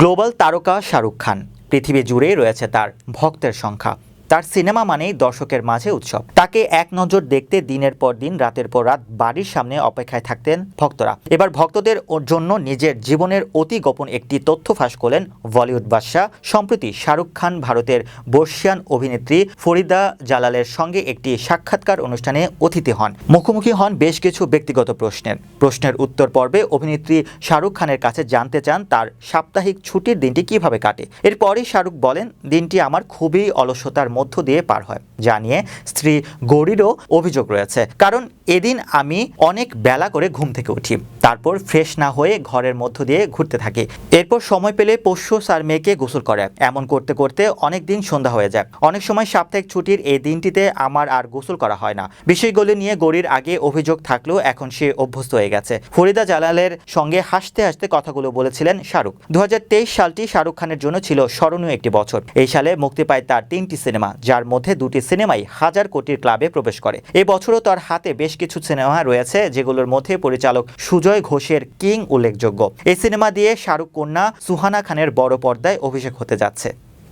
Global তারকা শাহরুখ খান। পৃথিবী জুড়েই রয়েছে তার ভক্তের সংখ্যা। তার সিনেমা মানেই দর্শকের মাঝে উৎসব। তাকে এক নজর দেখতে দিনের পর দিন, রাতের পর রাত বাড়ির সামনে অপেক্ষায় থাকতেন ভক্তরা। এবার ভক্তদের জন্য নিজের জীবনের অতি গোপন একটি তথ্য ফাঁস করলেন বলিউড বাদশাহ। সম্প্রতি শাহরুখ খান ভারতের বর্ষিয়ান অভিনেত্রী ফরিদা জালালের সঙ্গে একটি সাক্ষাৎকার অনুষ্ঠানে অতিথি হন। মুখোমুখি হন বেশ কিছু ব্যক্তিগত প্রশ্নের। প্রশ্নের উত্তর পর্বে অভিনেত্রী শাহরুখ খানের কাছে জানতে চান তার সাপ্তাহিক ছুটির দিনটি কীভাবে কাটে। এরপরই শাহরুখ বলেন, দিনটি আমার খুবই অলসতার মধ্য দিয়ে পার হয়, যা নিয়ে স্ত্রী গৌরীরও অভিযোগ রয়েছে। কারণ এদিন আমি অনেক বেলা করে ঘুম থেকে উঠি, তারপর ফ্রেশ না হয়ে ঘরের মধ্য দিয়ে ঘুরতে থাকি। এরপর সময় পেলে পোষ্য সার মেয়েকে গোসল করে এমন করতে করতে অনেক দিন সন্ধ্যা হয়ে যায়। অনেক সময় সাপ্তাহিক ছুটির এই দিনটিতে আমার আর গোসল করা হয় না। বিষয়গুলো নিয়ে গৌরীর আগে অভিযোগ থাকলেও এখন সে অভ্যস্ত হয়ে গেছে। ফরিদা জালালের সঙ্গে হাসতে হাসতে কথাগুলো বলেছিলেন শাহরুখ। দু হাজার তেইশ সালটি শাহরুখ খানের জন্য ছিল স্মরণীয় একটি বছর। এই সালে মুক্তি পায় তার তিনটি সিনেমা। যার মধ্যে দুটি সিনেমাই হাজার কোটির ক্লাবে প্রবেশ করে। এবছরও বছরও তার হাতে বেশ কিছু সিনেমা রয়েছে, যেগুলোর মধ্যে পরিচালক সুজয় ঘোষের কিং উল্লেখযোগ্য। এই সিনেমা দিয়ে শাহরুখ কন্যা সুহানা খানের বড় পর্দায় অভিষেক হতে যাচ্ছে।